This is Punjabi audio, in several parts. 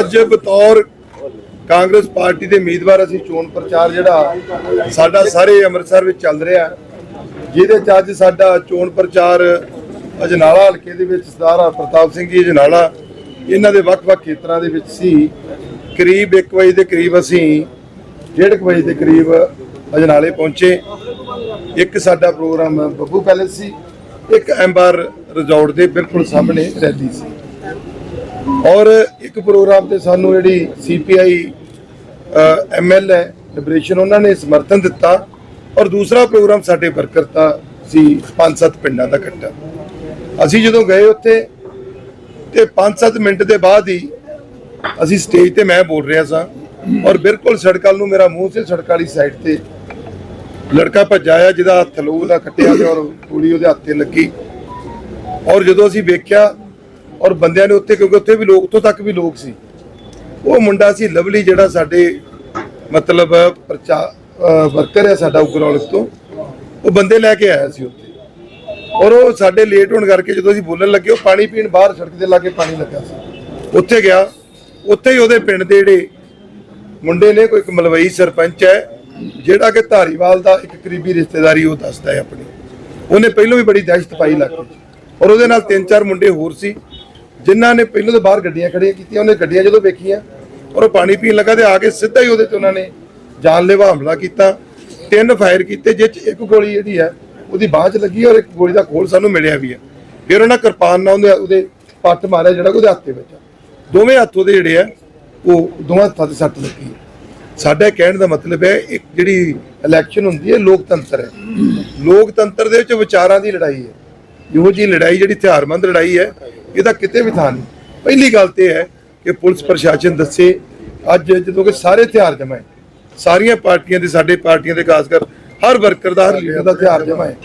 ਅੱਜ ਬਤੌਰ ਕਾਂਗਰਸ ਪਾਰਟੀ ਦੇ ਉਮੀਦਵਾਰ ਅਸੀਂ ਚੋਣ ਪ੍ਰਚਾਰ ਜਿਹੜਾ ਸਾਡਾ ਸਾਰੇ ਅੰਮ੍ਰਿਤਸਰ ਵਿੱਚ ਚੱਲ ਰਿਹਾ ਜਿਹਦੇ ਚ ਅੱਜ ਸਾਡਾ ਚੋਣ ਪ੍ਰਚਾਰ ਅਜਨਾਲਾ ਹਲਕੇ ਦੇ ਵਿੱਚ ਸਰਦਾਰ ਪ੍ਰਤਾਪ ਸਿੰਘ ਜੀ ਅਜਨਾਲਾ, ਇਹਨਾਂ ਦੇ ਵੱਖ-ਵੱਖ ਖੇਤਰਾਂ ਦੇ ਵਿੱਚ ਸੀ। ਕਰੀਬ 1 ਵਜੇ ਦੇ ਕਰੀਬ ਅਸੀਂ 1:30 ਵਜੇ ਦੇ ਕਰੀਬ ਅਜਨਾਲੇ ਪਹੁੰਚੇ। ਇੱਕ ਸਾਡਾ ਪ੍ਰੋਗਰਾਮ ਬੱਬੂ ਪੈਲੇਸ ਸੀ, ਇੱਕ ਐਂਬਰ ਰਿਜ਼ੋਰਟ ਦੇ ਬਿਲਕੁਲ ਸਾਹਮਣੇ ਰੈਲੀ ਸੀ। ਔਰ ਇੱਕ ਪ੍ਰੋਗਰਾਮ ਤੇ ਸਾਨੂੰ ਜਿਹੜੀ ਸੀਪੀਆਈ ਐਮਐਲ ਹੈ ਲਿਬਰੇਸ਼ਨ ਉਹਨਾਂ ਨੇ ਸਮਰਥਨ ਦਿੱਤਾ ਔਰ ਦੂਸਰਾ ਪ੍ਰੋਗਰਾਮ ਸਾਡੇ ਵਰਕਰ ਦਾ ਸੀ ਪੰਜ ਸੱਤ ਪਿੰਡਾਂ ਦਾ ਇਕੱਠਾ। ਅਸੀਂ ਜਦੋਂ ਗਏ ਉੱਥੇ ਤੇ 5-7 ਮਿੰਟ ਦੇ ਬਾਅਦ ਹੀ ਅਸੀਂ ਸਟੇਜ ਤੇ ਮੈਂ ਬੋਲ ਰਿਹਾ ਸਾਂ ਔਰ ਬਿਲਕੁਲ ਸੜਕਾਂ ਨੂੰ ਮੇਰਾ ਮੂੰਹ ਸੀ, ਸੜਕ ਵਾਲੀ ਸਾਈਡ ਤੇ ਲੜਕਾ ਭੱਜਾਇਆ ਜਿਹਦਾ ਹੱਥ ਲਹੂ ਦਾ ਕੱਟਿਆ ਤੇ ਔਰ ਗੋਲੀ ਉਹਦੇ ਹੱਥ ਤੇ ਲੱਗੀ। ਔਰ ਜਦੋਂ ਅਸੀਂ ਵੇਖਿਆ ਔਰ ਬੰਦਿਆਂ ਨੇ ਉੱਥੇ ਕਿਉਂਕਿ ਉੱਥੇ ਵੀ ਲੋਕ, ਉੱਥੋਂ ਤੱਕ ਵੀ ਲੋਕ ਸੀ। ਉਹ ਮੁੰਡਾ ਸੀ ਲਵਲੀ, ਜਿਹੜਾ ਸਾਡੇ ਮਤਲਬ ਪ੍ਰਚਾ ਵਰਕਰ ਹੈ ਸਾਡਾ ਉਗਰੌਲਸ ਤੋਂ। ਉਹ ਬੰਦੇ ਲੈ ਕੇ ਆਇਆ ਸੀ ਉੱਥੇ। ਔਰ ਉਹ ਸਾਡੇ ਲੇਟ ਹੋਣ ਕਰਕੇ ਜਦੋਂ ਅਸੀਂ ਬੋਲਣ ਲੱਗੇ, ਉਹ ਪਾਣੀ ਪੀਣ ਬਾਹਰ ਸੜਕ ਦੇ ਲਾਗੇ ਪਾਣੀ ਲੱਗਾ ਸੀ। ਉੱਥੇ ਗਿਆ। ਉੱਥੇ ਹੀ ਉਹਦੇ ਪਿੰਡ ਦੇ ਜਿਹੜੇ ਮੁੰਡੇ ਨੇ, ਕੋਈ ਇੱਕ ਮਲਵਈ ਸਰਪੰਚ ਹੈ, ਜਿਹੜਾ ਕਿ ਧਾਰੀਵਾਲ ਦਾ ਇੱਕ ਕਰੀਬੀ ਰਿਸ਼ਤੇਦਾਰੀ ਉਹ ਦੱਸਦਾ ਹੈ ਆਪਣੀ। ਉਹਨੇ ਪਹਿਲਾਂ ਵੀ ਬੜੀ ਦਹਿਸ਼ਤ ਪਾਈ ਇਲਾਕੇ ਔਰ ਉਹਦੇ ਨਾਲ ਤਿੰਨ ਚਾਰ ਮੁੰਡੇ ਹੋਰ ਸੀ। ਜਿਨ੍ਹਾਂ ਨੇ ਪਹਿਲਾਂ ਤੋਂ ਬਾਹਰ ਗੱਡੀਆਂ ਖੜੀਆਂ ਕੀਤੀਆਂ, ਉਹਨੇ ਗੱਡੀਆਂ ਜਦੋਂ ਵੇਖੀਆਂ ਔਰ ਉਹ ਪਾਣੀ ਪੀਣ ਲੱਗਾ ਤੇ ਆ ਕੇ ਸਿੱਧਾ ਹੀ ਉਹਦੇ ਤੇ ਉਹਨਾਂ ਨੇ ਜਾਨਲੇਵਾ ਹਮਲਾ ਕੀਤਾ, ਤਿੰਨ ਫਾਇਰ ਕੀਤੇ, ਜਿਹ 'ਚ ਇੱਕ ਗੋਲੀ ਜਿਹੜੀ ਹੈ, ਉਹਦੀ ਬਾਹ 'ਚ ਲੱਗੀ ਔਰ ਇੱਕ ਗੋਲੀ ਦਾ ਖੋਲ ਸਾਨੂੰ ਮਿਲਿਆ ਵੀ ਹੈ। ਫਿਰ ਉਹਨਾਂ ਕਿਰਪਾਨ ਨਾਲ ਉਹਦੇ ਉਹਦੇ ਪੱਟ ਮਾਰਿਆ ਜਿਹੜਾ ਉਹਦੇ ਹੱਥ ਤੇ ਵੱਜਾ ਦੋਵੇਂ ਹੱਥ ਉਹਦੇ ਜਿਹੜੇ ਆ, ਉਹ ਦੋਵਾਂ ਹੱਥਾਂ ਤੇ ਸੱਟ ਲੱਗੀ ਹੈ। ਸਾਡਾ ਕਹਿਣ ਦਾ ਮਤਲਬ ਹੈ, ਇੱਕ ਜਿਹੜੀ ਇਲੈਕਸ਼ਨ ਹੁੰਦੀ ਹੈ, ਲੋਕਤੰਤਰ ਹੈ। ਲੋਕਤੰਤਰ ਦੇ ਵਿੱਚ ਵਿਚਾਰਾਂ ਦੀ ਲੜਾਈ ਹੈ। ਇਹੋ ਜੀ ਲੜਾਈ ਜਿਹੜੀ ਹਥਿਆਰਮੰਦ ਲੜਾਈ ਹੈ ਇਹਦਾ ਕਿਤੇ ਵੀ ਥਾਂ ਨਹੀਂ। ਪਹਿਲੀ ਗੱਲ ਤੇ ਹੈ ਕਿ ਪੁਲਿਸ ਪ੍ਰਸ਼ਾਸਨ ਦੱਸੇ ਅੱਜ ਜਦੋਂ ਕਿ ਸਾਰੇ ਹਥਿਆਰ ਜਮਾ ਹੈ। ਸਾਰੀਆਂ ਪਾਰਟੀਆਂ ਦੇ ਸਾਡੇ ਪਾਰਟੀਆਂ ਦੇ ਖਾਸ ਕਰ ਹਰ ਵਰਕਰ ਦਾ ਹਰ ਲੀਡਰ ਦਾ ਹਥਿਆਰ ਜਮਾ ਹੈ।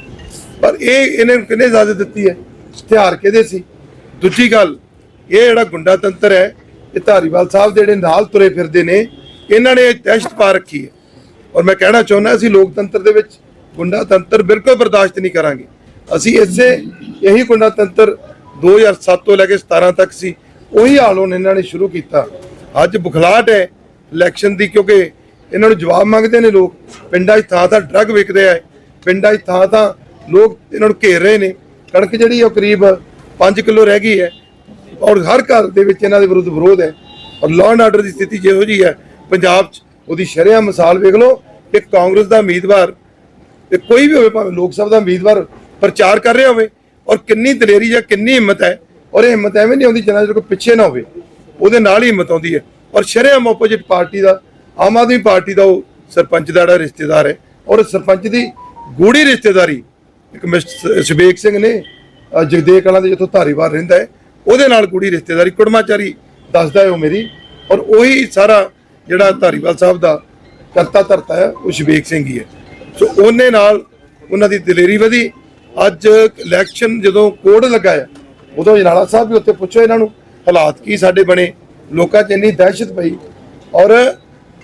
ਪਰ ਇਹ ਇਹਨੇ ਨੂੰ ਕਿਹਨੇ ਇਜਾਜ਼ਤ ਦਿੱਤੀ ਹੈ? ਹਥਿਆਰ ਕਿਹਦੇ ਸੀ? ਦੂਜੀ ਗੱਲ ਇਹ ਜਿਹੜਾ ਗੁੰਡਾ ਤੰਤਰ ਹੈ ਇਹ ਧਾਰੀਵਾਲ ਸਾਹਿਬ ਦੇ ਜਿਹੜੇ ਨਾਲ ਤੁਰੇ ਫਿਰਦੇ ਨੇ ਇਹਨਾਂ ਨੇ ਦਹਿਸ਼ਤ ਪਾ ਰੱਖੀ ਹੈ। ਔਰ ਮੈਂ ਕਹਿਣਾ ਚਾਹੁੰਦਾ ਅਸੀਂ ਲੋਕਤੰਤਰ ਦੇ ਵਿੱਚ ਗੁੰਡਾ ਤੰਤਰ ਬਿਲਕੁਲ ਬਰਦਾਸ਼ਤ ਨਹੀਂ ਕਰਾਂਗੇ। ਅਸੀਂ ਇਸੇ ਇਹੀ ਗੁੰਡਾ ਤੰਤਰ 2007 ਤੋਂ ਲੈ ਕੇ 17 ਤੱਕ ਸੀ, ਉਹੀ ਹਾਲ ਹੁਣ ਇਹਨਾਂ ਨੇ ਸ਼ੁਰੂ ਕੀਤਾ। ਅੱਜ ਬੁਖਲਾਟ ਹੈ ਇਲੈਕਸ਼ਨ ਦੀ, ਕਿਉਂਕਿ ਇਹਨਾਂ ਨੂੰ ਜਵਾਬ ਮੰਗਦੇ ਨੇ ਲੋਕ। ਪਿੰਡਾਂ 'ਚ ਥਾਂ ਥਾਂ ਡਰੱਗ ਵਿਕਦੇ ਆ, ਪਿੰਡਾਂ 'ਚ ਥਾਂ ਥਾਂ ਲੋਕ ਇਹਨਾਂ ਨੂੰ ਘੇਰ ਰਹੇ ਨੇ। ਕਣਕ ਜਿਹੜੀ ਉਹ ਕਰੀਬ 5 ਕਿਲੋ ਰਹਿ ਗਈ ਹੈ। ਔਰ ਹਰ ਘਰ ਦੇ ਵਿੱਚ ਇਹਨਾਂ ਦੇ ਵਿਰੁੱਧ ਵਿਰੋਧ ਹੈ। ਔਰ ਲਾਅ ਐਂਡ ਆਰਡਰ ਦੀ ਸਥਿਤੀ ਜਿਹੋ ਜੀ ਹੈ, ਪੰਜਾਬ 'ਚ ਉਹਦੀ ਸ਼ਰਿਆ ਮਿਸਾਲ ਵੇਖ ਲਓ ਕਿ ਕਾਂਗਰਸ ਦਾ ਉਮੀਦਵਾਰ, ਤੇ ਕੋਈ ਵੀ ਹੋਵੇ, ਭਾਵੇਂ ਲੋਕ ਸਭਾ ਦਾ ਉਮੀਦਵਾਰ ਪ੍ਰਚਾਰ ਕਰ ਰਿਹਾ ਹੋਵੇ ਔਰ ਕਿੰਨੀ ਦਲੇਰੀ ਜਾਂ ਕਿੰਨੀ ਹਿੰਮਤ ਹੈ ਔਰ ਇਹ ਹਿੰਮਤ ਐਵੇਂ ਨਹੀਂ ਆਉਂਦੀ ਜਿੰਨਾ ਚਿਰ ਕੋਈ ਪਿੱਛੇ ਨਾ ਹੋਵੇ ਉਹਦੇ ਨਾਲ ਹੀ ਹਿੰਮਤ ਆਉਂਦੀ ਹੈ। ਔਰ ਸ਼ਰੇਆਮ ਆਪੋਜੀਟ ਪਾਰਟੀ ਦਾ ਆਮ ਆਦਮੀ ਪਾਰਟੀ ਦਾ ਉਹ ਸਰਪੰਚ ਦਾ ਜਿਹੜਾ ਰਿਸ਼ਤੇਦਾਰ ਹੈ ਔਰ ਸਰਪੰਚ ਦੀ ਗੂੜੀ ਰਿਸ਼ਤੇਦਾਰੀ ਇੱਕ ਮਿਸਟਰ ਸੁਬੇਕ ਸਿੰਘ ਨੇ ਅ, ਜਗਦੇਵ ਕਲਾਂ ਦੇ ਜਿੱਥੋਂ ਧਾਰੀਵਾਲ ਰਹਿੰਦਾ ਹੈ ਉਹਦੇ ਨਾਲ ਗੂੜੀ ਰਿਸ਼ਤੇਦਾਰੀ ਕੁੜਮਾਚਾਰੀ ਦੱਸਦਾ ਹੈ ਉਹ ਮੇਰੀ ਔਰ ਉਹੀ ਸਾਰਾ ਜਿਹੜਾ ਧਾਰੀਵਾਲ ਸਾਹਿਬ ਦਾ ਕਰਤਾ ਧਰਤਾ ਹੈ ਉਹ ਸ਼ਬੇਕ ਸਿੰਘ ਹੀ ਹੈ। ਸੋ ਉਹਨੇ ਨਾਲ ਉਹਨਾਂ ਦੀ ਦਲੇਰੀ ਵਧੀ ਅੱਜ ਇਲੈਕਸ਼ਨ ਜਦੋਂ ਕੋਡ ਲਗਾਇਆ ਉਦੋਂ ਜਨਾਲਾ ਸਾਹਿਬ ਵੀ ਉੱਥੇ ਪੁੱਛੋ ਇਹਨਾਂ ਨੂੰ, ਹਾਲਾਤ ਕੀ ਸਾਡੇ ਬਣੇ? ਲੋਕਾਂ 'ਚ ਇੰਨੀ ਦਹਿਸ਼ਤ ਪਈ ਔਰ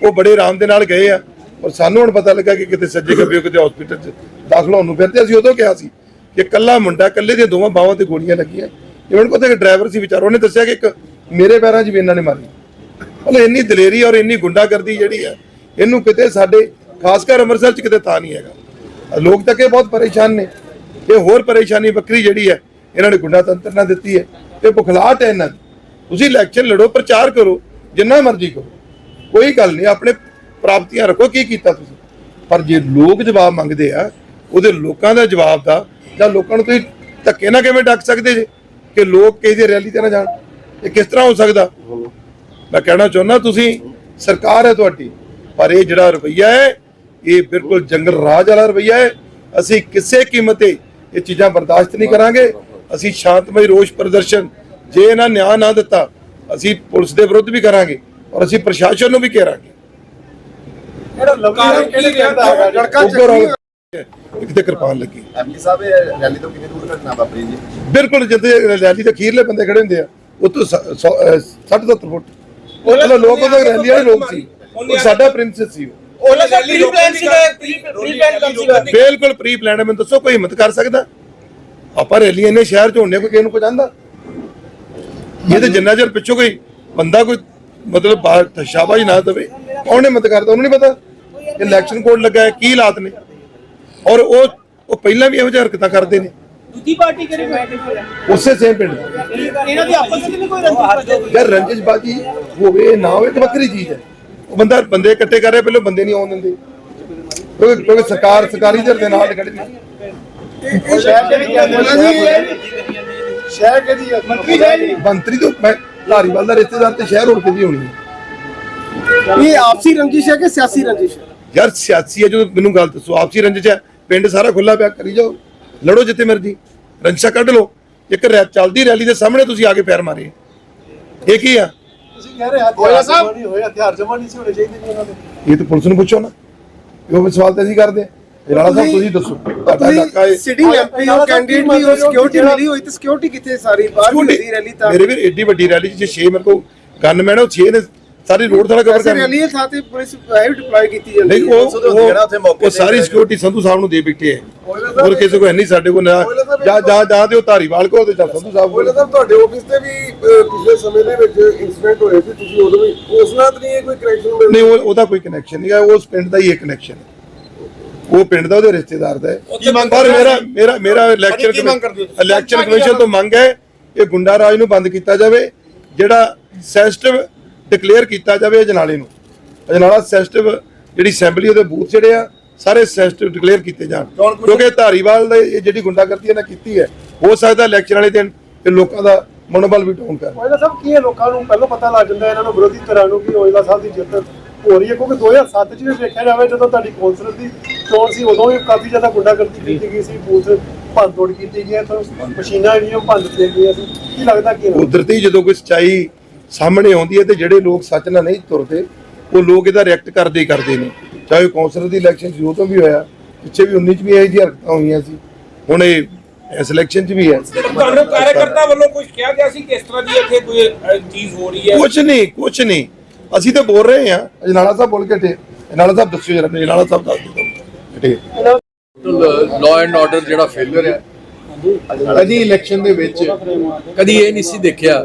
ਉਹ ਬੜੇ ਆਰਾਮ ਦੇ ਨਾਲ ਗਏ ਆ ਔਰ ਸਾਨੂੰ ਹੁਣ ਪਤਾ ਲੱਗਾ ਕਿ ਕਿਤੇ ਸੱਜੇ ਖੱਬੇ ਕਿਤੇ ਹਸਪੀਟਲ 'ਚ ਦਾਖਲ ਹੋਣ ਨੂੰ ਫਿਰਦੇ ਅਸੀਂ ਉਦੋਂ ਕਿਹਾ ਸੀ ਕਿ ਕੱਲਾ ਮੁੰਡਾ ਕੱਲੇ ਦੀਆਂ ਦੋਵਾਂ ਬਾਹਾਂ ਤੇ ਗੋਲੀਆਂ ਲੱਗੀਆਂ। ਇਵਨ ਕੋਤੇ ਇੱਕ ਡਰਾਈਵਰ ਸੀ ਵਿਚਾਰ, ਉਹਨੇ ਦੱਸਿਆ ਕਿ ਇੱਕ ਮੇਰੇ ਪੈਰਾਂ 'ਚ ਵੀ ਇਹਨਾਂ ਨੇ ਮਾਰੀ। ਮਤਲਬ ਇੰਨੀ ਦਲੇਰੀ ਔਰ ਇੰਨੀ ਗੁੰਡਾਗਰਦੀ ਜਿਹੜੀ ਹੈ, ਇਹਨੂੰ ਕਿਤੇ ਸਾਡੇ, ਖਾਸ ਕਰ ਅੰਮ੍ਰਿਤਸਰ 'ਚ ਕਿਤੇ ਤਾਂ ਨਹੀਂ ਹੈਗਾ। ਲੋਕ ਤਾਂ ਕਿ ਬਹੁਤ ਪਰੇਸ਼ਾਨ ਨੇ। ਤੇ ਹੋਰ ਪਰੇਸ਼ਾਨੀ ਵੱਖਰੀ ਜਿਹੜੀ ਹੈ, ਇਹਨਾਂ ਨੇ ਗੁੰਡਾ ਤੰਤਰ ਨਾਲ ਦਿੱਤੀ ਹੈ ਤੇ ਬੁਖਲਾਟ ਹੈ ਇਹਨਾਂ ਦੀ। ਤੁਸੀਂ ਇਲੈਕਸ਼ਨ ਲੜੋ, ਪ੍ਰਚਾਰ ਕਰੋ, ਜਿੰਨਾ ਮਰਜ਼ੀ ਕਰੋ। ਕੋਈ ਗੱਲ ਨਹੀਂ, ਆਪਣੇ ਪ੍ਰਾਪਤੀਆਂ ਰੱਖੋ, ਕੀ ਕੀਤਾ ਤੁਸੀਂ? ਪਰ ਜੇ ਲੋਕ ਜਵਾਬ ਮੰਗਦੇ ਆ, ਉਹਦੇ ਲੋਕਾਂ ਦਾ ਜਵਾਬ ਦਾ, ਜਾਂ ਲੋਕਾਂ ਨੂੰ ਤੁਸੀਂ ਧੱਕੇ ਨਾ ਕਿਵੇਂ ਡੱਕ ਸਕਦੇ ਜੇ? ਕਿ ਲੋਕ ਕਿਸੇ ਦੀ ਰੈਲੀ ਤੇ ਨਾ ਜਾਣ। ਇਹ ਕਿਸ ਤਰ੍ਹਾਂ ਹੋ ਸਕਦਾ? ਮੈਂ ਕਹਿਣਾ ਚਾਹੁੰਦਾ, ਤੁਸੀਂ ਸਰਕਾਰ ਹੈ ਤੁਹਾਡੀ, ਪਰ ਇਹ ਜਿਹੜਾ ਰਵਈਆ ਹੈ, ਇਹ ਬਿਲਕੁਲ ਜੰਗਲ ਰਾਜ ਵਾਲਾ ਰਵਈਆ ਹੈ। ਅਸੀਂ ਕਿਸੇ ਕੀਮਤ ਤੇ ਇਹ ਚੀਜ਼ਾਂ ਬਰਦਾਸ਼ਤ ਨਹੀਂ ਕਰਾਂਗੇ। ਅਸੀਂ ਸ਼ਾਂਤਮਈ ਰੋਸ਼ ਪ੍ਰਦਰਸ਼ਨ ਜੇ ਇਹਨਾਂ ਨਿਆਂ ਨਾ ਦਿੱਤਾ ਅਸੀਂ ਪੁਲਿਸ ਦੇ ਵਿਰੁੱਧ ਵੀ ਕਰਾਂਗੇ ਔਰ ਅਸੀਂ ਪ੍ਰਸ਼ਾਸਨ ਨੂੰ ਵੀ ਘੇਰਾਂਗੇ ਕਾਰਨ ਕੀ ਕਹਿੰਦਾ ਹੈਗਾ ਲੜਕਾ Overall ਇੱਕ ਤੇ ਕਿਰਪਾਨ ਲੱਗੀ। ਐਮਪੀ ਸਾਹਿਬ ਇਹ ਰੈਲੀ ਤੋਂ ਕਿੰਨੀ ਦੂਰ ਘਟਨਾ ਵਾਪਰੀ ਜੀ? ਬਿਲਕੁਲ ਜਿੱਥੇ ਰੈਲੀ ਦੇ ਅਖੀਰਲੇ ਬੰਦੇ ਖੜੇ ਹੁੰਦੇ ਆ ਤੋਂ 60 70 ਫੁੱਟ। ਉਹਨਾਂ ਲੋਕ ਉਹਦੇ ਰੈਲੀ ਵਾਲੇ ਲੋਕ ਸੀ। ਉਹ ਸਾਡਾ ਪ੍ਰਿੰਸੈਸ ਸੀ ਉਹ। ਉਹਨਾਂ ਦਾ ਪ੍ਰੀ ਪਲਾਨ ਸੀਗਾ ਪ੍ਰੀ ਪਲਾਨ ਕੰਮ ਸੀਗਾ। ਬਿਲਕੁਲ ਪ੍ਰੀ ਪਲਾਨ ਹੈ ਮੈਨੂੰ ਦੱਸੋ ਕੋਈ ਹਿੰਮਤ ਕਰ ਸਕਦਾ? ਆਪਾਂ ਰੈਲੀ ਇੰਨੇ ਸ਼ਹਿਰ ਚ ਹੁੰਨੇ ਕੋਈ ਕਿਸੇ ਨੂੰ ਕੋਈ ਜਾਂਦਾ ਇਹ ਤੇ ਜਿੰਨਾ ਚਿਰ ਪਿੱਛੋਂ ਕੋਈ ਬੰਦਾ ਕੋਈ ਮਤਲਬ ਬਾਹਰ ਸ਼ਾਬਾਸ਼ ਨਾ ਦੇਵੇ ਕੌਣ ਹਿੰਮਤ ਕਰਦਾ ਉਹਨੂੰ ਨਹੀਂ ਪਤਾ? ਕਿ ਇਲੈਕਸ਼ਨ ਕੋਡ ਲੱਗਾ ਹੈ ਕੀ ਹਾਲਾਤ ਨੇ? ਔਰ ਉਹ ਉਹ ਪਹਿਲਾਂ ਵੀ ਇਹੋ ਜਿਹੀ ਹਰਕਤਾਂ ਕਰਦੇ ਨੇ। ਦੂਜੀ ਪਾਰਟੀ ਕਰੀ ਉਸੇ ਸੇਮ ਪਿੰਡ। ਇਹਨਾਂ ਦੀ ਆਪਸ ਵਿੱਚ ਨਹੀਂ ਕੋਈ ਰੰਜਿਸ਼ ਯਾਰ ਰੰਜਿਸ਼ ਬਾਜੀ ਹੋਵੇ ਨਾ ਹੋਵੇ ਤਾਂ ਵੱਖਰੀ ਚੀਜ਼ ਹੈ। ਉਹ ਬੰਦਾ ਬੰਦੇ ਇਕੱਠੇ ਕਰ ਰਿਹਾ ਪਹਿਲਾਂ ਬੰਦੇ ਨਹੀਂ ਆਉਣ ਦਿੰਦੇ। ਕਿਉਂਕਿ ਕਿਉਂਕਿ ਸਰਕਾਰ ਸਰਕਾਰੀ ਧਿਰ ਦੇ ਨਾਲ ਖੜੀ ਹੈ ਸ਼ਹਿਰ ਕਿਹੜੀ ਸ਼ਹਿਰ ਕਿਹੜੀ ਹੈ ਮੰਤਰੀ ਜੀ ਮੰਤਰੀ ਤੋਂ ਮੈਂ ਧਾਰੀਵਾਲ ਦਾ ਰਿਸ਼ਤੇਦਾਰ ਤੇ ਸ਼ਹਿਰ ਹੋਣ ਕਿਦੀ ਹੋਣੀ ਹੈ। ਇਹ ਆਪਸੀ ਰੰਜਿਸ਼ ਹੈ ਕਿ ਸਿਆਸੀ ਰੰਜਿਸ਼ ਹੈ? ਯਾਰ ਸਿਆਸੀ ਹੈ ਜੋ ਮੈਨੂੰ ਗੱਲ ਦੱਸੋ ਆਪਸੀ ਰੰਜਿਸ਼ ਹੈ। ਪਿੰਡ ਸਾਰਾ ਖੁੱਲਾ ਪਿਆ ਕਰੀ ਜਾਓ। ਲੜੋ ਜਿੱਥੇ ਮਰਜ਼ੀ। ਰੰਜਾ ਕੱਢ ਲਓ। ਇੱਕ ਚੱਲਦੀ ਰੈਲੀ ਦੇ ਸਾਹਮਣੇ ਤੁਸੀਂ ਆ ਕੇ ਫੇਰ ਮਾਰੇ। ਇਹ ਕੀ ਆ? ਤੁਸੀਂ ਕਹਿ ਰਹੇ ਹਥਿਆਰ ਜਮਾ ਨਹੀਂ ਹੋਏ ਹਥਿਆਰ ਜਮਾ ਨਹੀਂ ਸੀ ਹੋਣੇ ਚਾਹੀਦੇ ਜੀ ਉਹਨਾਂ ਦੇ। ਇਹ ਤਾਂ ਪੁਲਿਸ ਨੂੰ ਪੁੱਛੋ ਨਾ। ਇਹ ਸਵਾਲ ਤਾਂ ਅਸੀਂ ਕਰਦੇ ਹਾਂ ਰਾਣਾ ਸਾਹਿਬ ਤੁਸੀਂ ਦੱਸੋ। ਤੁਹਾਡਾ ਇਲਾਕਾ ਹੈ ਸਿਟਿੰਗ ਐਮਪੀ ਹੋ ਕੈਂਡੀਡੇਟ ਵੀ ਹੋ ਸਿਕਿਉਰਿਟੀ ਮਿਲੀ ਹੋਈ ਤੇ ਸਿਕਿਉਰਿਟੀ ਕਿੱਥੇ ਸਾਰੀ? ਬਾਹਰ ਵੀ ਹੁੰਦੀ ਰੈਲੀ ਤਾਂ ਮੇਰੇ ਵੀਰ ਏਡੀ ਵੱਡੀ ਰੈਲੀ 'ਚ ਜੇ 6 ਮੇਰੇ ਕੋ ਗਨਮੈਨ ਉਹ 6 ਨੇ ਸਾਰੀ ਰੋਡ ਥੋੜਾ ਕਵਰ ਕਰਨੀ। ਰੈਲੀ ਥਾਂ ਤੇ ਪੁਲਿਸ ਹੈ ਡਿਪਲੋਏ ਕੀਤੀ ਜਾਂਦੀ ਨਹੀਂ ਹੈ। ਉਹ ਜਿਹੜਾ ਉੱਥੇ ਮੌਕੇ ਉਹ ਤੇ ਸਾਰੀ ਸਿਕਿਉਰਿਟੀ ਸੰਧੂ ਸਾਹਿਬ ਨੂੰ ਦੇ ਬੈਠੇ ਹੈ ਹੋਰ ਕਿਸੇ ਕੋ ਹੈ ਨਹੀਂ ਸਾਡੇ ਕੋਲ ਨਾ ਜਾਂ ਜਾਂ ਜਾਂ ਤੇ ਉਹ ਧਾਰੀਵਾਲ ਕੋ ਤੇ ਜਾਂ ਸੰਧੂ ਸਾਹਿਬ ਕੋਲ। ਤਾਂ ਤੁਹਾਡੇ ਆਫਿਸ ਤੇ ਵੀ ਪਿਛਲੇ ਸਮੇਂ ਦੇ ਵਿੱਚ ਇਨਸੀਡੈਂਟ ਹੋਏ ਸੀ ਤੁਸੀਂ ਉਦੋਂ ਵੀ ਉਸ ਨਾਲ ਤਾਂ ਨਹੀਂ ਕੋਈ ਕਨੈਕਸ਼ਨ ਨਹੀਂ ਉਹ ਉਹਦਾ ਕੋਈ ਕਨੈਕਸ਼ਨ ਨਹੀਂ ਹੈ ਉਸ ਪਿੰਡ ਦਾ ਹੀ ਇੱਕ ਕਨੈਕਸ਼ਨ ਹੈ। ਉਹ ਪਿੰਡ ਦਾ ਉਹਦੇ ਰਿਸ਼ਤੇਦਾਰ ਦਾ ਹੈ। ਪਰ ਮੇਰਾ ਮੇਰਾ ਮੇਰਾ ਇਲੈਕਸ਼ਨ ਕੀ ਮੰਗ ਕਰਦੇ ਹੋ? ਇਲੈਕਸ਼ਨ ਕਮਿਸ਼ਨ ਤੋਂ ਮੰਗ ਹੈ ਇਹ ਗੁੰਡਾ ਰਾਜ ਨੂੰ ਬੰਦ ਕੀਤਾ ਜਾਵੇ ਜਿਹੜਾ ਸੈਂਸਿਟਿਵ ਡਿਕਲੇਅਰ ਕੀਤਾ ਜਾਵੇ ਅਜਨਾਲੇ ਨੂੰ। ਅਜਨਾਲਾ ਸੈਂਸਿਟਿਵ ਜਿਹੜੀ ਅਸੈਂਬਲੀ ਉਹਦੇ ਬੂਥ ਜਿਹੜੇ ਆ ਸਾਰੇ ਸੈਂਸਿਟਿਵ ਡਿਕਲੇਅਰ ਕੀਤੇ ਜਾਣ। ਕਿਉਂਕਿ ਧਾਰੀਵਾਲ ਦਾ ਇਹ ਜਿਹੜੀ ਗੁੰਡਾਗਰਦੀ ਇਹਨਾਂ ਕੀਤੀ ਹੈ ਹੋ ਸਕਦਾ ਇਲੈਕਸ਼ਨ ਵਾਲੇ ਦਿਨ ਇਹ ਲੋਕਾਂ ਦਾ ਮਨੋਬਲ ਵੀ ਡਾਊਨ ਕਰ। ਉਹਦਾ ਸਭ ਕੀ ਹੈ? ਲੋਕਾਂ ਨੂੰ ਪਹਿਲਾਂ ਪਤਾ ਲੱਗ ਜਾਂਦਾ ਇਹਨਾਂ ਨੂੰ ਵਿਰੋਧੀ ਧਿਰਾਂ ਨੂੰ ਕਿ ਔਜਲਾ ਸਾਹਿਬ ਦੀ ਜਿੱਤ ਹੋ ਰਹੀ ਹੈ ਕਿਉਂਕਿ 2007 ਚ ਵੀ ਵੇਖਿਆ ਜਾਵੇ ਜਦੋਂ ਤੁਹਾਡੀ ਕੌਂਸਲਰ ਦੀ ਚੋਣ ਸੀ ਉਦੋਂ ਵੀ ਕਾਫੀ ਜ਼ਿਆਦਾ ਗੁੰਡਾਗਰਦੀ ਕੀਤੀ ਗਈ ਸੀ ਬੂਥ ਭੰਨ ਤੋੜ ਕੀਤੀ ਗਈ ਹੈ ਤਾਂ ਮਸ਼ੀਨਾਂ ਜਿਹੜੀਆਂ ਭੰਨ ਦਿੱਤੀਆਂ ਗਈਆਂ ਸੀ। ਕੀ ਲੱਗਦਾ ਕੀ ਕੁਦਰਤੀ ਜਦੋਂ ਕੋਈ ਸੱਚਾਈ ਸਾਹਮਣੇ ਆਉਂਦੀ ਹੈ ਤੇ ਜਿਹੜੇ ਲੋਕ ਸੱਚ ਨਾਲ ਨਹੀਂ ਤੁਰਦੇ ਉਹ ਲੋਕ ਇਹਦਾ ਰਿਐਕਟ ਕਰਦੇ ਹੀ ਕਰਦੇ ਨੇ। ਚਾਹੇ ਕੌਂਸਲਰ ਦੀ ਇਲੈਕਸ਼ਨ ਸੀ ਉਹ ਤੋਂ ਵੀ ਹੋਇਆ ਪਿੱਛੇ ਵੀ 19 ਚ ਵੀ ਇਹੋ ਜਿਹੀ ਹਰਕਤਾਂ ਹੋਈਆਂ ਸੀ। ਹੁਣ ਇਹ ਇਸ ਇਲੈਕਸ਼ਨ ਚ ਵੀ ਹੈ। ਤੁਹਾਨੂੰ ਕਾਰਜਕਰਤਾ ਵੱਲੋਂ ਕੁਝ ਕਿਹਾ ਗਿਆ ਸੀ ਕਿਸ ਤਰ੍ਹਾਂ ਦੀ ਇੱਥੇ ਕੋਈ ਚੀਜ਼ ਹੋ ਰਹੀ ਹੈ? ਕੁਝ ਨਹੀਂ ਕੁਝ ਨਹੀਂ। ਅਸੀਂ ਤਾਂ ਬੋਲ ਰਹੇ ਹਾਂ। ਅਜਨਾਲਾ ਸਾਹਿਬ ਬੋਲ ਕੇ ਟੇ ਅਜਨਾਲਾ ਸਾਹਿਬ ਦੱਸੋ ਜਰਾ ਅਜਨਾਲਾ ਸਾਹਿਬ ਦੱਸ ਦਿਓ। ਟੇ ਲਾਅ ਐਂਡ ਆਰਡਰ ਜਿਹੜਾ ਫੇਲਰ ਹੈ ਕਦੀ ਇਲੈਕਸ਼ਨ ਦੇ ਵਿੱਚ ਕਦੀ ਇਹ ਨਹੀਂ ਸੀ ਦੇਖਿਆ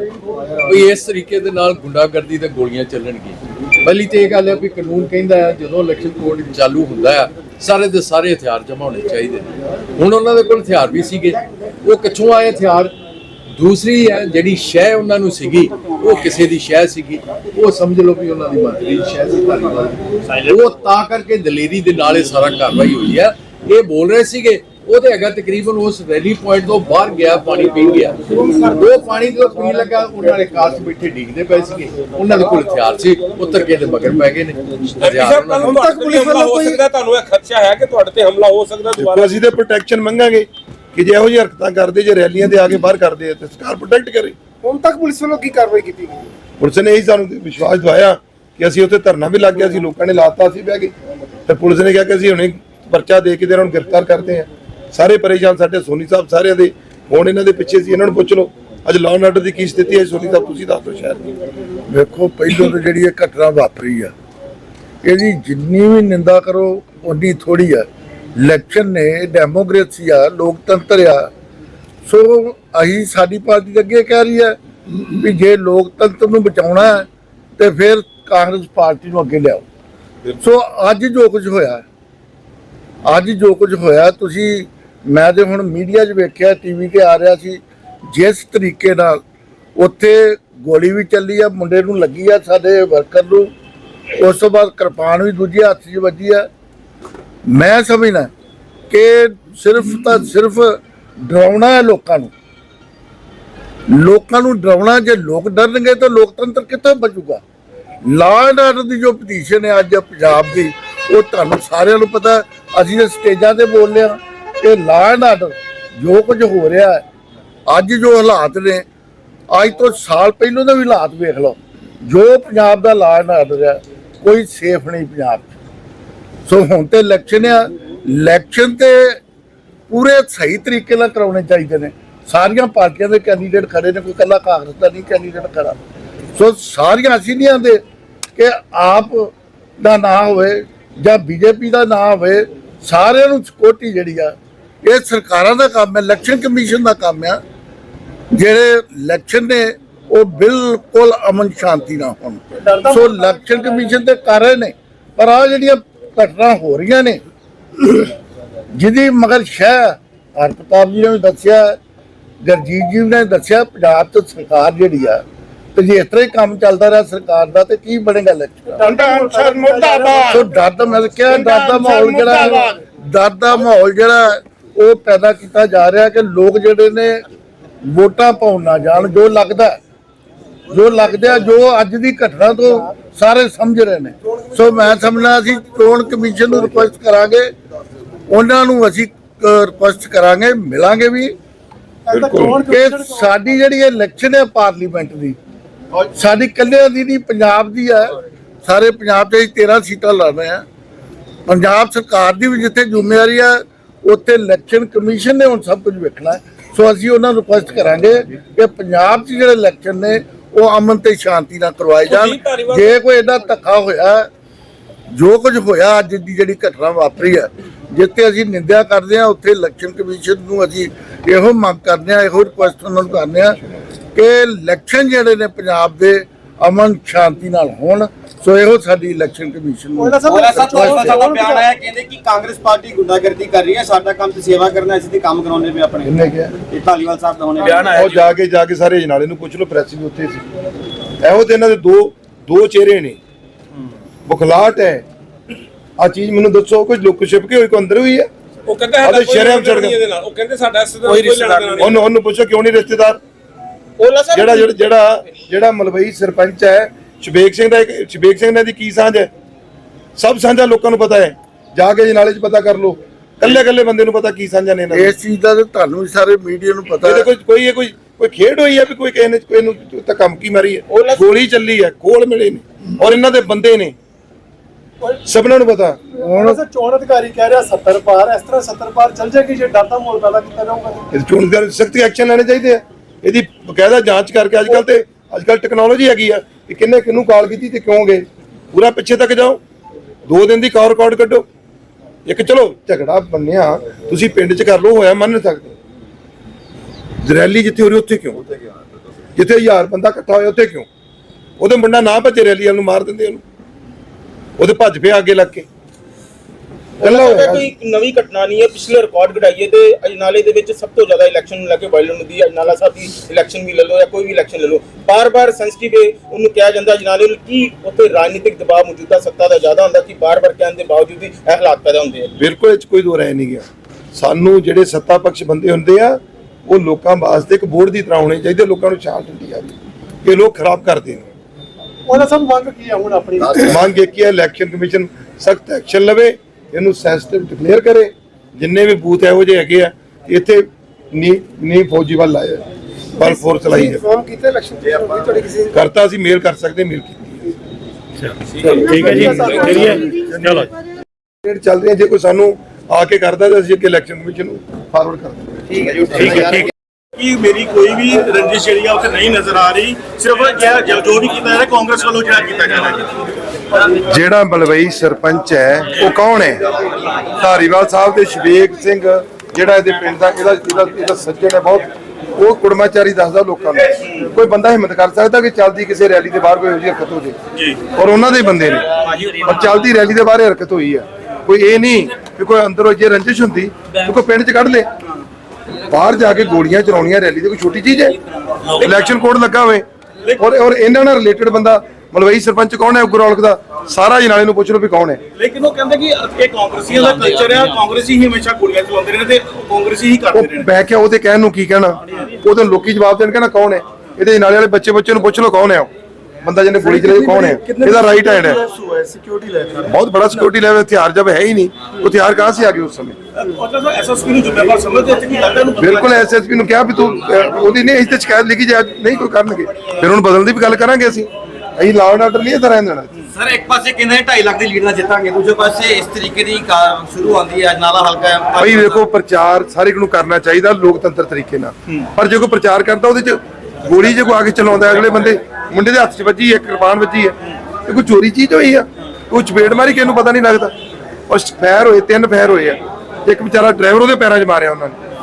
ਵੀ ਇਸ ਤਰੀਕੇ ਦੇ ਨਾਲ ਗੁੰਡਾਗਰਦੀ ਤੇ ਗੋਲੀਆਂ ਚੱਲਣਗੀਆਂ। ਪਹਿਲੀ ਤੇ ਇਹ ਗੱਲ ਹੈ ਵੀ ਕਾਨੂੰਨ ਕਹਿੰਦਾ ਹੈ, ਜਦੋਂ ਇਲੈਕਸ਼ਨ ਕੋਡ ਚਾਲੂ ਹੁੰਦਾ ਹੈ, ਸਾਰੇ ਦੇ ਸਾਰੇ ਹਥਿਆਰ ਜਮ੍ਹਾਂ ਹੋਣੇ ਚਾਹੀਦੇ ਹੁਣ ਉਹਨਾਂ ਦੇ ਕੋਲ ਹਥਿਆਰ ਵੀ ਸੀਗੇ। ਉਹ ਕਿੱਥੋਂ ਆਏ ਹਥਿਆਰ? ਦੂਸਰੀ ਹੈ, ਜਿਹੜੀ ਸ਼ੈ ਉਹਨਾਂ ਨੂੰ ਸੀਗੀ, ਉਹ ਕਿਸੇ ਦੀ ਸ਼ੈ ਸੀਗੀ। ਉਹ ਸਮਝ ਲਓ ਵੀ ਉਹਨਾਂ ਦੀ ਮੰਤਰੀ ਸ਼ੈ ਸੀ ਧਾਰੀਵਾਲ ਉਹ ਤਾਂ ਕਰਕੇ ਦਲੇਰੀ ਦੇ ਨਾਲ ਇਹ ਸਾਰਾ ਕਾਰਵਾਈ ਹੋਈ ਹੈ। ਇਹ ਬੋਲ ਰਹੇ ਸੀਗੇ ਉਹ ਤੇ ਹੈਗਾ ਤਕਰੀਬਨ ਉਸ ਰੈਲੀ ਪੁਆਇੰਟ ਤੋਂ ਬਾਹਰ ਗਿਆ ਪਾਣੀ ਪੀ ਗਿਆ। ਉਹ ਪਾਣੀ ਜਦੋਂ ਪੀਣ ਲੱਗਾ ਉਹਨਾਂ ਦੇ ਕਾਰ 'ਚ ਬੈਠੇ ਡਿੱਗਦੇ ਪਏ ਸੀਗੇ। ਉਹਨਾਂ ਦੇ ਕੋਲ ਹਥਿਆਰ ਸੀ ਉਤਰ ਕੇ ਤੇ ਮਗਰ ਪੈ ਗਏ ਨੇ। ਉਹਨਾਂ ਨੂੰ- ਤੱਕ ਪੁਲਿਸ ਵੱਲੋਂ ਹੋ ਸਕਦਾ ਤੁਹਾਨੂੰ ਇਹ ਖਦਸ਼ਾ ਹੈ ਕਿ ਤੁਹਾਡੇ ਤੇ ਹਮਲਾ ਹੋ ਸਕਦਾ ਦੁਬਾਰਾ? ਅਸੀਂ ਤੇ ਪ੍ਰੋਟੈਕਸ਼ਨ ਮੰਗਾਂਗੇ ਕਿ ਜੇ ਇਹੋ ਜਿਹੀ ਹਰਕਤਾਂ ਕਰਦੇ ਜੇ ਰੈਲੀਆਂ ਦੇ ਆ ਕੇ ਬਾਹਰ ਕਰਦੇ ਆ ਤੇ ਸਰਕਾਰ ਪ੍ਰੋਟੈਕਟ ਕਰੇ। ਹੁਣ ਤੱਕ ਪੁਲਿਸ ਵੱਲੋਂ ਕੀ ਕਾਰਵਾਈ ਕੀਤੀ ਗਈ? ਪੁਲਿਸ ਨੇ ਇਹੀ ਸਾਨੂੰ ਵਿਸ਼ਵਾਸ ਦਵਾਇਆ ਕਿ ਅਸੀਂ ਉੱਥੇ ਧਰਨਾ ਵੀ ਲੱਗ ਗਿਆ ਸੀ ਲੋਕਾਂ ਨੇ ਲਾਤਾ ਸੀ ਬਹਿ ਕੇ ਤੇ ਪੁਲਿਸ ਨੇ ਕਿਹਾ ਕਿ ਅਸੀਂ ਹੁਣੇ ਪਰਚਾ ਦੇ ਕੇ ਤੇ ਇਹਨਾਂ ਨੂੰ ਗ੍ਰਿਫਤਾਰ ਕਰਦੇ ਹਾਂ। ਸਾਰੇ ਪਰੇਸ਼ਾਨ ਸਾਡੇ ਸੋਨੀ ਸਾਹਿਬ ਸਾਰਿਆਂ ਦੇ। ਹੁਣ ਇਹਨਾਂ ਦੇ ਪਿੱਛੇ ਸੀ ਇਹਨਾਂ ਨੂੰ ਪੁੱਛ ਲਓ। ਅੱਜ ਲਾਅ ਆਰਡਰ ਦੀ ਕੀ ਸਥਿਤੀ ਹੈ? ਸੋਨੀ ਸਾਹਿਬ ਤੁਸੀਂ ਦੱਸ ਦਿਓ ਸ਼ਾਇਦ। ਵੇਖੋ ਪਹਿਲੋਂ ਤਾਂ ਜਿਹੜੀ ਇਹ ਘਟਨਾ ਵਾਪਰੀ ਆ ਇਹਦੀ ਜਿੰਨੀ ਵੀ ਨਿੰਦਾ ਕਰੋ ਉਨੀ ਥੋੜੀ ਆ। ਇਲੈਕਸ਼ਨ ਨੇ ਡੈਮੋਕ੍ਰੇਸੀ ਆ ਲੋਕਤੰਤਰ ਆ। ਸੋ ਅਸੀਂ ਸਾਡੀ ਪਾਰਟੀ ਤਾਂ ਅੱਗੇ ਕਹਿ ਰਹੀ ਹੈ ਵੀ ਜੇ ਲੋਕਤੰਤਰ ਨੂੰ ਬਚਾਉਣਾ ਹੈ ਤੇ ਫਿਰ ਕਾਂਗਰਸ ਪਾਰਟੀ ਨੂੰ ਅੱਗੇ ਲਿਆਓ। ਸੋ ਅੱਜ ਜੋ ਕੁਝ ਹੋਇਆ ਅੱਜ ਜੋ ਕੁਝ ਹੋਇਆ ਤੁਸੀਂ ਮੈਂ ਤੇ ਹੁਣ ਮੀਡੀਆ 'ਚ ਵੇਖਿਆ ਟੀਵੀ ਤੇ ਆ ਰਿਹਾ ਸੀ, ਜਿਸ ਤਰੀਕੇ ਨਾਲ ਉੱਥੇ ਗੋਲੀ ਵੀ ਚੱਲੀ ਆ, ਮੁੰਡੇ ਨੂੰ ਲੱਗੀ ਆ ਸਾਡੇ ਵਰਕਰ ਨੂੰ। ਉਸ ਤੋਂ ਬਾਅਦ ਕਿਰਪਾਨ ਵੀ ਦੂਜੇ ਹੱਥ 'ਚ ਵੱਜੀ ਆ। ਮੈਂ ਸਮਝਣਾ ਕਿ ਸਿਰਫ ਤਾਂ ਸਿਰਫ ਡਰਾਉਣਾ ਹੈ ਲੋਕਾਂ ਨੂੰ। ਲੋਕਾਂ ਨੂੰ ਡਰਾਉਣਾ, ਜੇ ਲੋਕ ਡਰਨਗੇ ਤਾਂ ਲੋਕਤੰਤਰ ਕਿੱਥੋਂ ਬਚੂਗਾ? ਲਾ ਐਂਡ ਆਰਡਰ ਦੀ ਜੋ ਪਟੀਸ਼ਨ ਹੈ ਅੱਜ ਪੰਜਾਬ ਦੀ, ਉਹ ਤੁਹਾਨੂੰ ਸਾਰਿਆਂ ਨੂੰ ਪਤਾ, ਅਸੀਂ ਇਹ ਸਟੇਜਾਂ ਤੇ ਬੋਲਦੇ ਹਾਂ। ਕਿ ਲਾਅ ਐਂਡ ਆਰਡਰ ਜੋ ਕੁਝ ਹੋ ਰਿਹਾ ਹੈ, ਅੱਜ ਜੋ ਹਾਲਾਤ ਨੇ, ਅੱਜ ਤੋਂ ਸਾਲ ਪਹਿਲਾਂ ਦਾ ਵੀ ਹਾਲਾਤ ਵੇਖ ਲਓ, ਜੋ ਪੰਜਾਬ ਦਾ ਲਾਅ ਐਂਡ ਆਰਡਰ ਹੈ, ਕੋਈ ਸੇਫ ਨਹੀਂ ਪੰਜਾਬ ਸੋ ਹੁਣ ਤੇ ਇਲੈਕਸ਼ਨ ਆ ਇਲੈਕਸ਼ਨ ਤੇ ਪੂਰੇ ਸਹੀ ਤਰੀਕੇ ਨਾਲ ਕਰਾਉਣੇ ਚਾਹੀਦੇ ਨੇ। ਸਾਰੀਆਂ ਪਾਰਟੀਆਂ ਦੇ ਕੈਂਡੀਡੇਟ ਖੜੇ ਨੇ, ਕੋਈ ਕੱਲਾ ਕਾਂਗਰਸ ਦਾ ਨਹੀਂ ਕੈਂਡੀਡੇਟ ਖੜਾ। ਸੋ ਸਾਰੀਆਂ ਅਸੀਂ ਨਹੀਂ ਆਂਦੇ ਕਿ ਆਪ ਦਾ ਨਾਂ ਹੋਵੇ ਜਾਂ ਬੀਜੇਪੀ ਦਾ ਨਾਂ ਹੋਵੇ, ਸਾਰਿਆਂ ਨੂੰ ਸਿਕਿਉਰਟੀ ਜਿਹੜੀ ਆ ਇਹ ਸਰਕਾਰਾਂ ਦਾ ਕੰਮ ਹੈ ਇਲੈਕਸ਼ਨ ਕਮਿਸ਼ਨ ਦਾ ਕੰਮ ਆ ਜਿਹੜੇ ਇਲੈਕਸ਼ਨ ਨੇ ਉਹ ਬਿਲਕੁਲ ਅਮਨ ਸ਼ਾਂਤੀ ਨਾਲ ਹੋਣ। ਸੋ ਇਲੈਕਸ਼ਨ ਕਮਿਸ਼ਨ ਤੇ ਕਰ ਰਹੇ ਨੇ ਪਰ ਆ ਜਿਹੜੀਆਂ ਘਟਨਾ ਹੋ ਰਹੀਆਂ ਨੇ ਜਿਹਦੀ ਮਗਰ ਸ਼ਹਿ ਹਰ ਪ੍ਰਤਾਪ ਜੀ ਨੇ ਵੀ ਦੱਸਿਆ ਗਰਜੀਤ ਜੀ ਨੇ ਦੱਸਿਆ ਪੰਜਾਬ ਤੋਂ ਸਰਕਾਰ ਜਿਹੜੀ ਆ ਤੇ ਜੇ ਇਸ ਤਰ੍ਹਾਂ ਹੀ ਕੰਮ ਚੱਲਦਾ ਰਿਹਾ ਸਰਕਾਰ ਦਾ ਤੇ ਕੀ ਬਣੇਗਾ ਇਲੈਕਸ਼ਨ ਸੋ ਡਰ ਦਾ ਮੈਂ ਕਿਹਾ ਡਰ ਦਾ ਮਾਹੌਲ ਜਿਹੜਾ ਡਰ ਦਾ ਮਾਹੌਲ ਜਿਹੜਾ ਉਹ ਪੈਦਾ ਕੀਤਾ ਜਾ ਰਿਹਾ ਕਿ ਲੋਕ ਜਿਹੜੇ ਨੇ ਵੋਟਾਂ ਪਾਉਣ ਨਾ ਜਾਣ ਜੋ ਲੱਗਦਾ ਜੋ ਲੱਗਦਾ ਜੋ ਅੱਜ ਦੀ ਘਟਨਾ ਤੋਂ ਸਾਰੇ ਸਮਝ ਰਹੇ ਨੇ। ਸੋ ਮੈਂ ਸਮਝਣਾ ਅਸੀਂ ਚੋਣ ਕਮਿਸ਼ਨ ਨੂੰ ਰਿਕੁਐਸਟ ਕਰਾਂਗੇ ਉਹਨਾਂ ਨੂੰ ਅਸੀਂ ਰਿਕੁਐਸਟ ਕਰਾਂਗੇ ਮਿਲਾਂਗੇ ਵੀ ਕਿ ਸਾਡੀ ਜਿਹੜੀ ਇਲੈਕਸ਼ਨ ਹੈ ਪਾਰਲੀਮੈਂਟ ਦੀ ਸਾਡੀ ਕੱਲਿਆਂ ਦੀ ਨਹੀਂ ਪੰਜਾਬ ਦੀ ਹੈ। ਸਾਰੇ ਪੰਜਾਬ ਅਸੀਂ 13 ਸੀਟਾਂ ਲੜਨੇ ਆ। ਪੰਜਾਬ ਸਰਕਾਰ ਦੀ ਵੀ ਜਿੱਥੇ ਜ਼ਿੰਮੇਵਾਰੀ ਹੈ ਉੱਥੇ ਇਲੈਕਸ਼ਨ ਕਮਿਸ਼ਨ ਨੇ ਹੁਣ ਸਭ ਕੁਝ ਵੇਖਣਾ। ਸੋ ਅਸੀਂ ਉਹਨਾਂ ਨੂੰ ਰਿਕੁਐਸਟ ਕਰਾਂਗੇ ਕਿ ਪੰਜਾਬ 'ਚ ਜਿਹੜੇ ਇਲੈਕਸ਼ਨ ਨੇ ਉਹ ਅਮਨ ਤੇ ਸ਼ਾਂਤੀ ਨਾਲ ਕਰਵਾਏ ਜਾਣ ਜੇ ਕੋਈ ਇਹਦਾ ਧੱਕਾ ਹੋਇਆ ਜੋ ਕੁਝ ਹੋਇਆ ਅੱਜ ਦੀ ਜਿਹੜੀ ਘਟਨਾ ਵਾਪਰੀ ਹੈ ਜਿੱਥੇ ਅਸੀਂ ਨਿੰਦਿਆ ਕਰਦੇ ਹਾਂ ਉੱਥੇ ਇਲੈਕਸ਼ਨ ਕਮਿਸ਼ਨ ਨੂੰ ਅਸੀਂ ਇਹੋ ਮੰਗ ਕਰਦੇ ਹਾਂ ਇਹੋ ਰਿਕੁਐਸਟ ਉਹਨਾਂ ਨੂੰ ਕਰਦੇ ਹਾਂ ਕਿ ਇਲੈਕਸ਼ਨ ਜਿਹੜੇ ਨੇ ਪੰਜਾਬ ਦੇ ਅਮਨ ਸ਼ਾਂਤੀ ਨਾਲ ਹੋਣ ਸੋ ਇਹੋ ਸਾਡੀ ਇਲੈਕਸ਼ਨ ਕਮਿਸ਼ਨ ਨੂੰ ਚੋਣ ਚੋਣ ਦਾ ਬਿਆਨ ਆਇਆ ਕਹਿੰਦੇ ਕਿ ਕਾਂਗਰਸ ਪਾਰਟੀ ਗੁੰਡਾਗਰਦੀ ਕਰ ਰਹੀ ਹੈ ਸਾਡਾ ਕੰਮ ਤੇ ਸੇਵਾ ਕਰਨਾ ਅਸੀਂ ਤੇ ਕੰਮ ਕਰਾਉਣੇ ਪਏ ਆਪਣੇ। ਕਿੰਨੇ ਕਿਹਾ? ਇਹ ਧਾਲੀਵਾਲ ਸਾਹਿਬ ਦਾ ਹੋਣੇ ਬਿਆਨ ਆਇਆ ਉਹ ਜਾ। ਕੇ ਜਾ ਕੇ ਸਾਰੇ ਜਨਾਲੇ ਨੂੰ ਪੁੱਛ ਲਓ ਪ੍ਰੈਸ ਵੀ ਉੱਥੇ ਸੀ। ਇਹੋ ਤੇ ਇਹਨਾਂ ਦੇ ਦੋ ਦੋ ਚਿਹਰੇ ਨੇ। ਬੁਖਲਾਟ ਹੈ। ਆ ਚੀਜ਼ ਮੈਨੂੰ ਦੱਸੋ ਕੋਈ ਲੁੱਕ ਛਿਪ ਕੇ ਹੋਈ ਕੋਈ ਅੰਦਰ ਹੋਈ ਹੈ? ਉਹ ਕਹਿੰਦੇ ਕੋਈ ਸ਼ਰਮ ਨਹੀਂ ਗਿਆ। ਇਹਦੇ ਨਾਲ। ਉਹ ਕਹਿੰਦੇ ਸਾਡਾ ਇਸ ਦਾ ਕੋਈ ਨਹੀਂ। ਉਹਨੂੰ ਉਹਨੂੰ ਪੁੱਛੋ ਕਿਉਂ ਨਹੀਂ ਰਿਸ਼ਤੇਦਾਰ? ਸਾਹਿਬ ਜਿਹੜਾ ਜਿਹੜਾ ਜਿਹੜਾ ਮਲਵਈ ਸਰਪੰਚ ਹੈ ਸ਼ਬੇਕ ਸਿੰਘ ਦਾ ਸ਼ਬੇਕ ਸਿੰਘ ਨਾਲ ਦੀ ਕੀ ਸਾਂਝ ਹੈ? ਸਭ ਸਾਂਝਾ ਲੋਕਾਂ ਨੂੰ ਪਤਾ ਹੈ। ਜਾ ਕੇ ਜਨਾਲੇ 'ਚ ਪਤਾ ਕਰ ਲਓ। ਕੱਲੇ ਕੱਲੇ ਬੰਦੇ ਨੂੰ ਪਤਾ ਕੀ ਸਾਂਝਾ ਨੇ ਇਹਨਾਂ ਦੇ ਇਸ ਚੀਜ਼ ਦਾ ਤਾਂ ਤੁਹਾਨੂੰ ਵੀ ਸਾਰੇ ਮੀਡੀਆ ਨੂੰ ਪਤਾ ਇਹਦੇ ਹੈ। ਕੋਈ ਕੋਈ ਇਹ ਕੋਈ ਕੋਈ ਖੇਡ ਹੋਈ ਹੈ ਵੀ ਕੋਈ ਕਿਸੇ ਨੇ ਕੋਈ ਨੂੰ ਤਾਂ ਕੰਮ ਕੀ ਮਾਰੀ ਹੈ। ਗੋਲੀ ਚੱਲੀ ਹੈ ਖੋਲ ਮਿਲੇ ਨੇ ਔਰ ਇਹਨਾਂ ਦੇ ਬੰਦੇ ਨੇ। ਸਭਨਾਂ ਨੂੰ ਪਤਾ। ਹੁਣ ਚੋਣ ਅਧਿਕਾਰੀ ਕਹਿ ਰਿਹਾ 70 ਪਾਰ ਇਸ ਤਰ੍ਹਾਂ 70 ਪਾਰ ਚੱਲ ਜਾਏਗੀ ਜੇ ਡਰ ਦਾ ਮਾਹੌਲ ਪੈਦਾ ਕੀਤਾ ਜਾਊਗਾ ਇਹ ਚੋਣ ਕਰ ਸਖਤੀ ਐਕਸ਼ਨ ਲੈਣੇ ਚਾਹੀਦੇ ਆ। ਇਹਦੀ ਬਕਾਇਦਾ ਜਾਂਚ ਕਰਕੇ ਅੱਜ ਕੱਲ ਤੇ ਅੱਜ ਕੱਲ ਟੈਕਨੋਲੋਜੀ ਹੈਗੀ ਆ। ਕਿ ਕਿੰਨੇ ਕਿਹਨੂੰ ਕਾਲ ਕੀਤੀ ਤੇ ਕਿਉਂ ਗਏ? ਪੂਰਾ ਪਿੱਛੇ ਤੱਕ ਜਾਓ। ਦੋ ਦਿਨ ਦੀ ਕਾਲ ਰਿਕਾਰਡ ਕੱਢੋ। ਇੱਕ ਚਲੋ, ਝਗੜਾ ਬੰਨਿਆ। ਤੁਸੀਂ ਪਿੰਡ 'ਚ ਕਰ ਲਓ, ਹੋਇਆ ਮੰਨ ਸਕਦੇ। ਰੈਲੀ ਜਿੱਥੇ ਹੋ ਰਹੀ, ਉੱਥੇ ਕਿਉਂ? ਜਿੱਥੇ ਹਜ਼ਾਰ ਬੰਦਾ ਇਕੱਠਾ ਹੋਇਆ, ਉੱਥੇ ਕਿਉਂ? ਉਹਦੇ ਮੁੰਡਾ ਨਾ ਭੱਜੇ ਰੈਲੀ ਵਾਲ ਨੂੰ, ਮਾਰ ਦਿੰਦੇ ਉਹਨੂੰ। ਉਹਦੇ ਭੱਜ ਪਿਆ ਅੱਗੇ ਲੱਗ ਕੇ। ਕੱਲਾ ਕੋਈ ਨਵੀਂ ਘਟਨਾ ਨਹੀਂ ਹੈ ਪਿਛਲੇ ਰਿਕਾਰਡ ਘਟਾਈਏ ਤੇ ਅਜਨਾਲੇ ਦੇ ਵਿੱਚ ਸਭ ਤੋਂ ਜ਼ਿਆਦਾ ਇਲੈਕਸ਼ਨ ਨੂੰ ਲੈ ਕੇ ਵਾਇਲੈਂਟ ਹੁੰਦੀ ਹੈ। ਅਜਨਾਲਾ ਸਾਹਿਬ ਦੀ ਇਲੈਕਸ਼ਨ ਵੀ ਲੈ ਲਓ ਜਾਂ ਕੋਈ ਵੀ ਇਲੈਕਸ਼ਨ ਲੈ ਲਓ। ਬਾਰ-ਬਾਰ ਸੈਂਸਿਟਿਵ ਹੈ ਉਹਨੂੰ ਕਿਹਾ ਜਾਂਦਾ ਅਜਨਾਲੇ ਨੂੰ ਕੀ ਉੱਥੇ ਰਾਜਨੀਤਿਕ ਦਬਾਅ ਮੌਜੂਦਾ ਸੱਤਾ ਦਾ ਜ਼ਿਆਦਾ ਹੁੰਦਾ ਕਿ ਬਾਰ-ਬਾਰ ਕਹਿਣ ਦੇ ਬਾਵਜੂਦ ਵੀ ਇਹ ਹਾਲਾਤ ਪੈਦਾ ਹੁੰਦੇ ਆ। ਬਿਲਕੁਲ ਇਹ 'ਚ ਕੋਈ ਦੋ ਰਾਏ ਨਹੀਂ ਗਿਆ। ਸਾਨੂੰ ਜਿਹੜੇ ਸੱਤਾ ਪਕਸ਼ ਬੰਦੇ ਹੁੰਦੇ ਆ ਉਹ ਲੋਕਾਂ ਵਾਸਤੇ ਇੱਕ ਬੋਰਡ ਦੀ ਤਰ੍ਹਾਂ ਹੋਣੇ ਚਾਹੀਦੇ ਲੋਕਾਂ ਨੂੰ ਛਾਲ ਦਿੰਦੀ ਆ ਇਹ ਲੋਕ ਖਰਾਬ ਕਰਦੇ ਨੇ। ਉਹਦਾ ਸਭ ਮੰਗ ਕੀ ਹੈ ਹੁਣ ਆਪਣੀ? ਮੰਗ ਇਹ ਕੀ ਹੈ ਇਲੈਕਸ਼ਨ ਕਮਿਸ਼ਨ ਸਖਤ ਐਕਸ਼ਨ ਲਵੇ ਇਹਨੂੰ ਸੈਂਸਿਟਿਵ ਡਿਕਲੇਅਰ ਕਰੇ। ਜਿੰਨੇ ਵੀ ਬੂਥ ਇਹੋ ਜਿਹੇ ਹੈਗੇ ਆ ਇੱਥੇ ਨੀ ਨੀ ਫੌਜੀ ਵੱਲ ਲਾਇਆ ਬਲ ਫੋਰਸ ਲਾਈ ਹੈ ਫੋਨ ਕੀਤਾ ਇਲੈਕਸ਼ਨ ਤੇ? ਹੋਈ ਤੁਹਾਡੀ ਕਿਸੇ ਕਰਤਾ ਅਸੀਂ ਮੇਲ ਕਰ ਸਕਦੇ ਮੇਲ ਕੀਤੀ ਹੈ ਠੀਕ ਹੈ ਜੀ ਚਲੋ। ਰੇਟ ਚੱਲ। ਰਹੀ ਹੈ ਜੇ ਕੋਈ ਸਾਨੂੰ ਆ ਕੇ ਕਰਦਾ ਤਾਂ ਅਸੀਂ ਅੱਗੇ ਇਲੈਕਸ਼ਨ ਕਮਿਸ਼ਨ ਨੂੰ ਫਾਰਵਰਡ ਕਰ ਦਾਂਗੇ ਕਿ। ਮੇਰੀ ਕੋਈ ਵੀ ਰੰਜਿਸ਼ ਜਿਹੜੀ ਆ ਉੱਥੇ ਨਹੀਂ ਨਜ਼ਰ ਆ ਰਹੀ। ਸਿਰਫ ਜਿਹੜਾ- ਜੋ ਜੋ ਵੀ ਕੀਤਾ ਜਾ ਰਿਹਾ ਕਾਂਗਰਸ ਵੱਲੋਂ ਜਿਹੜਾ ਕੀਤਾ ਜਾ ਰਿਹਾ ਜੀ। ਜਿਹੜਾ ਬਲਵਈ ਸਰਪੰਚ ਹੈ ਉਹ ਕੌਣ ਹੈ? ਧਾਰੀਵਾਲ ਸਾਹਿਬ ਦੇ ਸ਼ਵੇਕ ਸਿੰਘ ਜਿਹੜਾ ਇਹਦੇ ਪਿੰਡ ਦਾ ਇਹਦਾ ਇਹਦਾ ਇਹਦਾ ਸੱਜਣ ਹੈ ਬਹੁਤ। ਉਹ ਕੁੜਮਾਚਾਰੀ ਦੱਸਦਾ ਲੋਕਾਂ ਨੂੰ। ਕੋਈ ਬੰਦਾ ਹਿੰਮਤ ਕਰ ਸਕਦਾ ਕਿ ਚੱਲਦੀ ਕਿਸੇ ਰੈਲੀ ਦੇ ਬਾਹਰ ਕੋਈ ਇਹੋ ਜਿਹੀ ਹਰਕਤ ਹੋ ਜੇ? ਜੀ। ਔਰ ਉਹਨਾਂ ਦੇ ਹੀ ਬੰਦੇ ਨੇ। ਔਰ ਚੱਲਦੀ ਰੈਲੀ ਦੇ ਬਾਹਰ ਹਰਕਤ ਹੋਈ ਹੈ ਕੋਈ ਇਹ ਨਹੀਂ ਕਿ ਕੋਈ ਅੰਦਰੋਂ ਜੇ ਰੰਜਿਸ਼ ਹੁੰਦੀ ਕੋਈ ਪਿੰਡ 'ਚ ਕੱਢ ਲੇ। ਬਾਹਰ ਜਾ ਕੇ ਗੋਲੀਆਂ ਚਲਾਉਣੀਆਂ ਰੈਲੀ ਤੇ ਕੋਈ ਛੋਟੀ ਚੀਜ਼ ਹੈ? ਇਲੈਕਸ਼ਨ ਕੋਡ ਲੱਗਾ ਹੋਵੇ। ਔਰ ਔਰ ਇਹਨਾਂ ਨਾਲ ਰਿਲੇਟਡ ਬੰਦਾ ਮਲਵਈ ਸਰਪੰਚ ਕੌਣ ਹੈ ਗੁਰੌਲਕ ਦਾ? ਸਾਰਾ ਜਨਾਲੇ ਨੂੰ ਪੁੱਛ ਲਓ ਵੀ ਕੌਣ ਹੈ। ਲੇਕਿਨ ਉਹ ਕਹਿੰਦੇ ਕਿ ਇਹ ਕਾਂਗਰਸੀਆਂ ਦਾ ਕਲਚਰ ਹੈ ਕਾਂਗਰਸੀ ਹੀ ਹਮੇਸ਼ਾ ਗੋਲੀਆਂ ਚਲਾਉਂਦੇ ਨੇ ਤੇ ਕਾਂਗਰਸੀ ਹੀ ਕਰਦੇ ਨੇ ਉਹ ਬਹਿ ਕੇ ਉਹਦੇ ਕਹਿਣ ਨੂੰ ਕੀ ਕਹਿਣਾ? ਉਹਦੇ ਲੋਕੀ ਜਵਾਬ ਦੇਣ ਕਹਿੰਦਾ ਕੌਣ ਹੈ? ਇਹਦੇ ਨਾਲੇ ਵਾਲੇ ਬੱਚੇ ਬੱਚੇ ਨੂੰ ਪੁੱਛ ਲਓ ਕੌਣ ਹੈ ਉਹ। ਬੰਦਾ ਜਿਹਨੇ ਗੋਲੀ ਚਲਾਈ ਕੌਣ ਹੈ? ਇਹਦਾ ਰਾਈਟ ਹੈਂਡ ਹੈ। ਸਿਕਿਉਰਿਟੀ ਲੈਵਲ ਬਹੁਤ ਬੜਾ ਸਿਕਿਉਰਿਟੀ ਲੈਵਲ ਹਥਿਆਰ ਜਬ ਹੈ ਹੀ ਨਹੀਂ। ਉਹ ਹਥਿਆਰ ਕਹਾਂ ਸੇ ਆ ਗਏ ਉਸ ਸਮੇਂ? ਬਿਲਕੁਲ ਐਸਐਸਪੀ ਨੂੰ ਕਿਹਾ ਵੀ ਤੂੰ ਉਹਦੀ ਨਹੀਂ ਇਸ ਸ਼ਿਕਾਇਤ ਲਿਖੀ ਜਾ ਨਹੀਂ ਕੋਈ ਕਰਨਗੇ। ਫਿਰ ਹੁਣ ਬਦਲਣ ਦੀ ਵੀ ਗੱਲ ਕਰਾਂਗੇ ਅਸੀਂ। ਅਸੀਂ ਲਾਅ ਐਂਡ ਆਰਡਰ ਨਹੀਂ ਇੱਥੇ ਰਹਿਣ ਦੇਣਾ। ਸਰ ਇੱਕ ਪਾਸੇ ਕਹਿੰਦੇ 2.5 ਲੱਖ ਦੀ ਲੀਡ ਨਾਲ ਜਿੱਤਾਂਗੇ ਦੂਜੇ ਪਾਸੇ ਇਸ ਤਰੀਕੇ ਦੀ ਕਾਰ ਸ਼ੁਰੂ ਆਉਂਦੀ ਹੈ ਨਾਲਾ ਹਲਕਾ ਹੈ। ਭਾਈ ਵੇਖੋ ਪ੍ਰਚਾਰ ਸਾਰੇ ਨੂੰ ਕਰਨਾ ਚਾਹੀਦਾ ਲੋਕਤੰਤਰ ਤਰੀਕੇ ਨਾਲ। ਪਰ ਜੇ ਕੋਈ ਪ੍ਰਚਾਰ ਕਰਦਾ ਉਹਦੇ ਚ ਗੋਲੀ ਜੇ ਕੋਈ ਆ ਕੇ ਚਲਾਉਂਦਾ ਅਗਲੇ ਬੰਦੇ ਮੁੰਡੇ ਦੇ ਹੱਥ 'ਚ ਵੱਜੀ ਹੈ ਕਿਰਪਾਨ ਵੱਜੀ ਹੈ ਇਹ ਕੋਈ ਚੋਰੀ ਚੀਜ਼ ਹੋਈ ਆ? ਕੋਈ ਚਪੇੜ ਮਾਰੀ ਕਿਸੇ ਨੂੰ ਪਤਾ ਨਹੀਂ ਲੱਗਦਾ। ਔਰ ਫੈਰ ਹੋਏ ਤਿੰਨ ਫੈਰ ਹੋਏ ਆ। ਇੱਕ ਵਿਚਾਰਾ ਡਰਾਈਵਰ ਉਹਦੇ ਪੈਰਾਂ 'ਚ ਮਾਰਿਆ ਉਹਨਾਂ ਨੇ।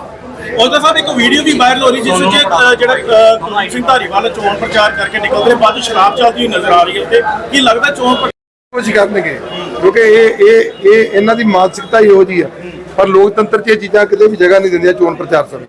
ਉਹਦਾ ਸਾਹਿਬ ਇੱਕ ਵੀਡੀਓ ਵੀ ਵਾਇਰਲ ਹੋ ਰਹੀ ਜਿਸ ਵਿੱਚ ਅ, ਜਿਹੜਾ ਅ, ਕੁਲਦੀਪ ਸਿੰਘ ਧਾਰੀਵਾਲ ਚੋਣ ਪ੍ਰਚਾਰ ਕਰਕੇ ਨਿਕਲਦੇ ਬਾਅਦ ਸ਼ਰਾਬ ਚੱਲਦੀ ਹੋਈ ਨਜ਼ਰ ਆ ਰਹੀ ਹੈ ਉੱਥੇ ਕੀ ਲੱਗਦਾ ਚੋਣ ਪ੍ਰਚਾਰ ਕੁਝ ਕਰਨਗੇ? ਕਿਉਂਕਿ ਇਹ ਇਹ ਇਹ ਇਹਨਾਂ ਦੀ ਮਾਨਸਿਕਤਾ ਹੀ ਇਹੋ ਜਿਹੀ ਆ ਪਰ ਲੋਕਤੰਤਰ 'ਚ ਇਹ ਚੀਜ਼ਾਂ ਕਿਤੇ ਵੀ ਜਗ੍ਹਾ ਨਹੀਂ ਦਿੰਦੀਆਂ ਚੋਣ ਪ੍ਰਚਾਰ ਸਮੇਂ